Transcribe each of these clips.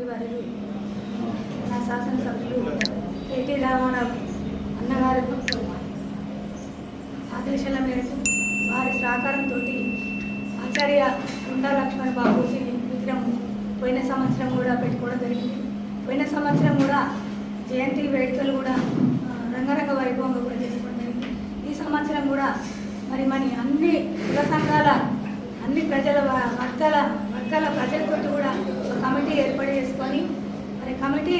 గౌరవనీయులు నా శాసనసభ్యులు కేటీ రామారావు అన్నగారి ఆదేశాల మేరకు వారి సహకారంతో ఆచార్య గుండా లక్ష్మణ్ బాబూజీ విగ్రహం పోయిన సంవత్సరం కూడా పెట్టుకోవడం జరిగింది. పోయిన సంవత్సరం కూడా జయంతి వేడుకలు కూడా రంగరంగ వైభవంగా కూడా చేసుకోవడం జరిగింది. ఈ సంవత్సరం కూడా మరి మన అన్ని కుల సంఘాల అన్ని ప్రజల వ- వర్గాల వర్గాల ప్రజలతో కూడా కమిటీ ఏర్పాటు చేసుకొని మరి కమిటీ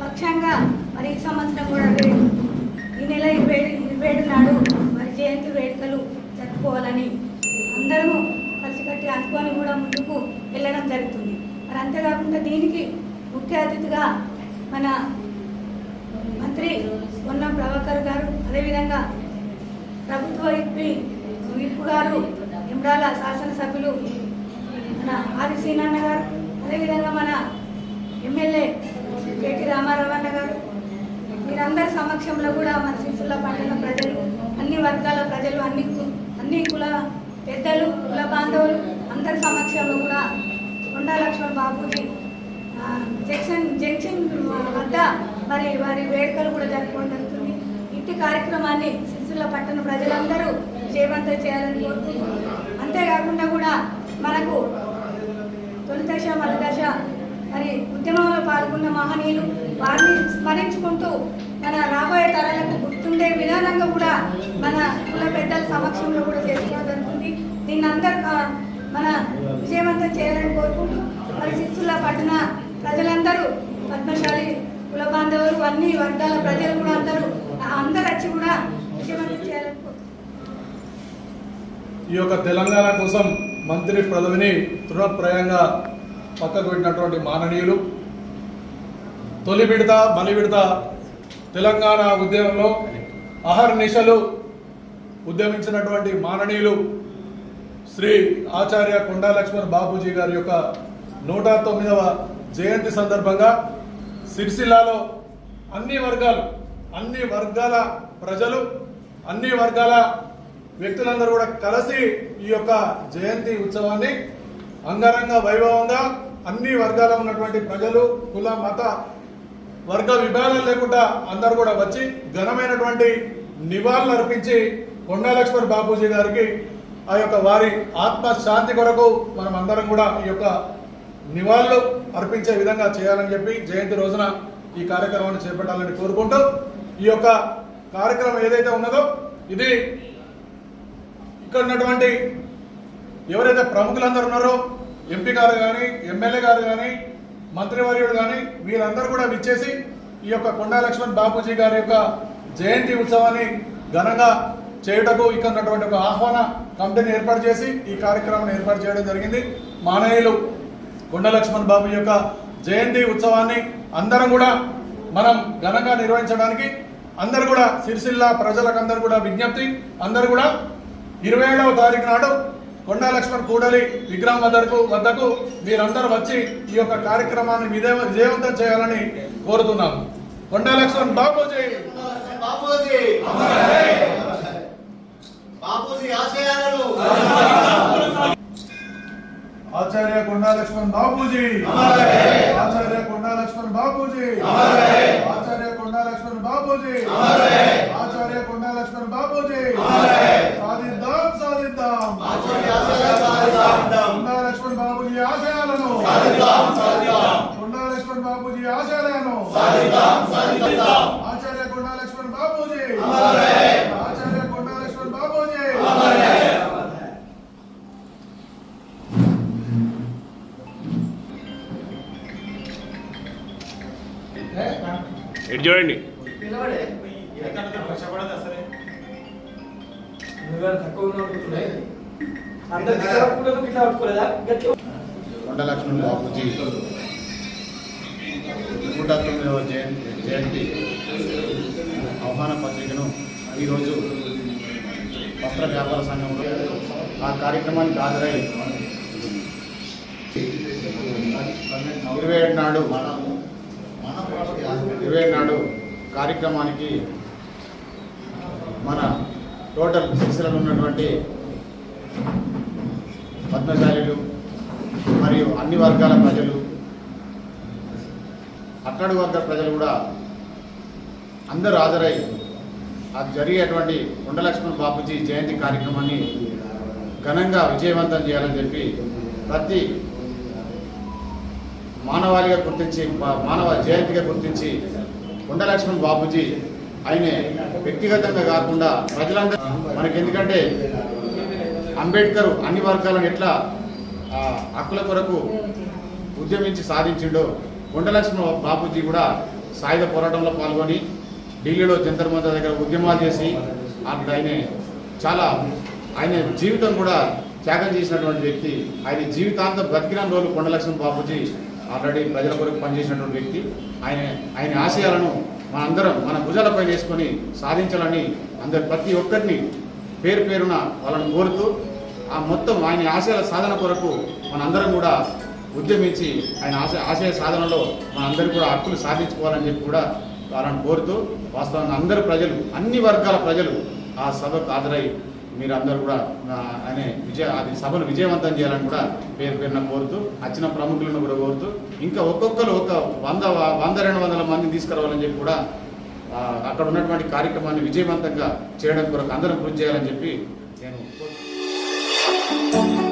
పక్షంగా మరి ఈ సంవత్సరం కూడా ఈ నెల ఇరవై ఇరవై ఏడు నాడు మరి జయంతి వేడుకలు జరుపుకోవాలని అందరము కలిసికట్టి అనుకొని కూడా ముందుకు వెళ్ళడం జరుగుతుంది. మరి అంతేకాకుండా దీనికి ముఖ్య అతిథిగా మన మంత్రి ఉన్న ప్రభాకర్ గారు అదేవిధంగా ప్రభుత్వ ఇప్పి విప్పు గారు ఇమ్రాల శాసనసభ్యులు మన ఆదిశీనన్న గారు అదేవిధంగా మన ఎమ్మెల్యే కేటీ రామారావు అన్న గారు మీరందరి సమక్షంలో కూడా మన శిశుల పట్టణ ప్రజలు అన్ని వర్గాల ప్రజలు అన్ని అన్ని కుల పెద్దలు కుల బాంధవులు అందరి సమక్షంలో కూడా కొండా లక్ష్మణ్ జంక్షన్ జంక్షన్ వద్ద మరి వారి వేడుకలు కూడా జరుపుకోవడం జరుగుతుంది. ఇంటి కార్యక్రమాన్ని సిరిసిల్ల పట్టణ ప్రజలందరూ విజయవంతం చేయాలని కోరుకుంటున్నాం. అంతేకాకుండా కూడా మనకు తొలి దశ మలి దశ మరి ఉద్యమంలో పాల్గొన్న మహనీయులు వారిని స్మరించుకుంటూ మన రాబోయే తరాలకు గుర్తుండే విధానంగా కూడా మన కుల పెద్దల సమక్షంలో కూడా చేసుకోవడం జరుగుతుంది. దీన్ని అందరు మన విజయవంతం చేయాలని కోరుకుంటూ మరి సిత్తుల పట్టణ ప్రజలందరూ పద్మశాలి కుల బాంధవులు అన్ని వర్గాల ప్రజలు కూడా అందరూ అందరు వచ్చి కూడా విజయవంతం చేయాలని కోరుకుంటున్నారు ఈ యొక్క తెలంగాణ కోసం మంత్రి పదవిని తృణప్రాయంగా పక్కకు పెట్టినటువంటి మాననీయులు తొలి విడత మలి విడత తెలంగాణ ఉద్యమంలో అహర్నిశలు ఉద్యమించినటువంటి మాననీయులు శ్రీ ఆచార్య కొండా లక్ష్మణ్ బాబూజీ గారి యొక్క నూట తొమ్మిదవ జయంతి సందర్భంగా సిరిసిల్లాలో అన్ని వర్గాలు అన్ని వర్గాల ప్రజలు అన్ని వర్గాల వ్యక్తులందరూ కూడా కలిసి ఈ యొక్క జయంతి ఉత్సవాన్ని అంగరంగ వైభవంగా అన్ని వర్గాల ఉన్నటువంటి ప్రజలు కుల మత వర్గ విభేదాలు లేకుండా అందరూ కూడా వచ్చి ఘనమైనటువంటి నివాళులు అర్పించి కొండాలక్ష్మణ్ బాబూజీ గారికి ఆ యొక్క వారి ఆత్మ శాంతి కొరకు మనం అందరం కూడా ఈ యొక్క నివాళులు అర్పించే విధంగా చేయాలని చెప్పి జయంతి రోజున ఈ కార్యక్రమాన్ని చేపట్టాలని కోరుకుంటూ ఈ యొక్క కార్యక్రమం ఏదైతే ఉన్నదో ఇది ఇక్కడ ఉన్నటువంటి ఎవరైతే ప్రముఖులందరూ ఉన్నారో ఎంపీ గారు కానీ ఎమ్మెల్యే గారు కానీ మంత్రివర్యుడు కానీ వీరందరూ కూడా విచ్చేసి ఈ యొక్క కొండా లక్ష్మణ్ బాపూజీ గారి యొక్క జయంతి ఉత్సవాన్ని ఘనంగా చేయుటకు ఇక్కడ ఉన్నటువంటి ఒక ఆహ్వాన కమిటీని ఏర్పాటు చేసి ఈ కార్యక్రమాన్ని ఏర్పాటు చేయడం జరిగింది. మానయ్యులు కొండ లక్ష్మణ్ బాబు యొక్క జయంతి ఉత్సవాన్ని అందరం కూడా మనం ఘనంగా నిర్వహించడానికి అందరు కూడా సిరిసిల్ల ప్రజలకందరూ కూడా విజ్ఞప్తి అందరు కూడా ఇరవై ఏడవ తారీఖు నాడు కొండా లక్ష్మణ్ కూడలి విగ్రహం వద్దకు వద్దకు మీరందరూ వచ్చి ఈ యొక్క కార్యక్రమాన్ని విజయ విజయవంతం చేయాలని కోరుతున్నాము. కొండా లక్ష్మణ్ బాబూజీ బాపూజీ! బాపూజీ ఆశయాలను! ఆచార్య కొండా లక్ష్మణ్ బాబూజీ ఆచార్య కొండా లక్ష్మణ్ బాబూజీ ఆచార్య కొండా లక్ష్మణ్ బాబూజీ ఆచార్య కొండా లక్ష్మణ్ బాబూజీ సాధిద్దాం సాధిద్దాం బాపూజీ ఆశయాలను సాధిద్దాం. కొండా లక్ష్మణ్ బాబూజీ ఆశయాలను సాధిద్దాం, సాధిద్దాం. కొండా లక్ష్మణ్ బాబూజీ ఆశయాలను సాధిద్దాం, సాధిద్దాం. ఆచార్య కొండా లక్ష్మణ్ బాబూజీ. ఆచార్య కొండా లక్ష్మణ్ బాబూజీ అమరే. ఇటు చూడండి కొండ లక్ష్మణ్ బాబుజీ నూట తొమ్మిదవ జయంతి జయంతి. ఆహ్వాన పత్రికను ఈరోజు వస్త్ర వ్యాపార సంఘంలో ఆ కార్యక్రమానికి హాజరై ఇరవై ఏడు నాడు ఇరవై ఏడు నాడు కార్యక్రమానికి మన టోటల్ సిరిసిలలో ఉన్నటువంటి పద్మశాలీలు మరియు అన్ని వర్గాల ప్రజలు అట్టడు వర్గ ప్రజలు కూడా అందరూ హాజరై అది జరిగేటువంటి కొండలక్ష్మణ్ బాపూజీ జయంతి కార్యక్రమాన్ని ఘనంగా విజయవంతం చేయాలని చెప్పి ప్రతి మానవాళిగా గుర్తించి మానవ జయంతిగా గుర్తించి కొండలక్ష్మణ్ బాపూజీ ఆయన వ్యక్తిగతంగా కాకుండా ప్రజలందరూ మనకి ఎందుకంటే అంబేద్కర్ అన్ని వర్గాలను ఎట్లా హక్కుల కొరకు ఉద్యమించి సాధించిండో కొండలక్ష్మ బాబుజీ కూడా సాయుధ పోరాటంలో పాల్గొని ఢిల్లీలో జంతర్ మంతర్ దగ్గర ఉద్యమాలు చేసి ఆయన ఆయన చాలా ఆయన జీవితం కూడా త్యాగం చేసినటువంటి వ్యక్తి. ఆయన జీవితాంతం బతికిన రోజులు కొండలక్ష్మణ బాబుజీ ఆల్రెడీ ప్రజల కొరకు పనిచేసినటువంటి వ్యక్తి. ఆయన ఆయన ఆశయాలను మన అందరం మన భుజాలపై వేసుకొని సాధించాలని అందరు ప్రతి ఒక్కరిని పేరు పేరున వాళ్ళని కోరుతూ ఆ మొత్తం ఆయన ఆశయాల సాధన కొరకు మనందరం కూడా ఉద్యమించి ఆయన ఆశ ఆశయ సాధనలో మనందరూ కూడా హక్కులు సాధించుకోవాలని చెప్పి కూడా వాళ్ళని కోరుతూ వాస్తవంగా అందరు ప్రజలు అన్ని వర్గాల ప్రజలు ఆ సభకు హాజరై మీరందరూ కూడా అనే విజయ అది సభను విజయవంతం చేయాలని కూడా పేరు పేరున కోరుతూ వచ్చిన ప్రముఖులను కూడా కోరుతూ ఇంకా ఒక్కొక్కరు ఒక వంద వంద రెండు వందల మందిని తీసుకురావాలని చెప్పి కూడా అక్కడ ఉన్నటువంటి కార్యక్రమాన్ని విజయవంతంగా చేయడం కొరకు అందరం కృషి చేయాలని చెప్పి నేను కోరుతున్నాను.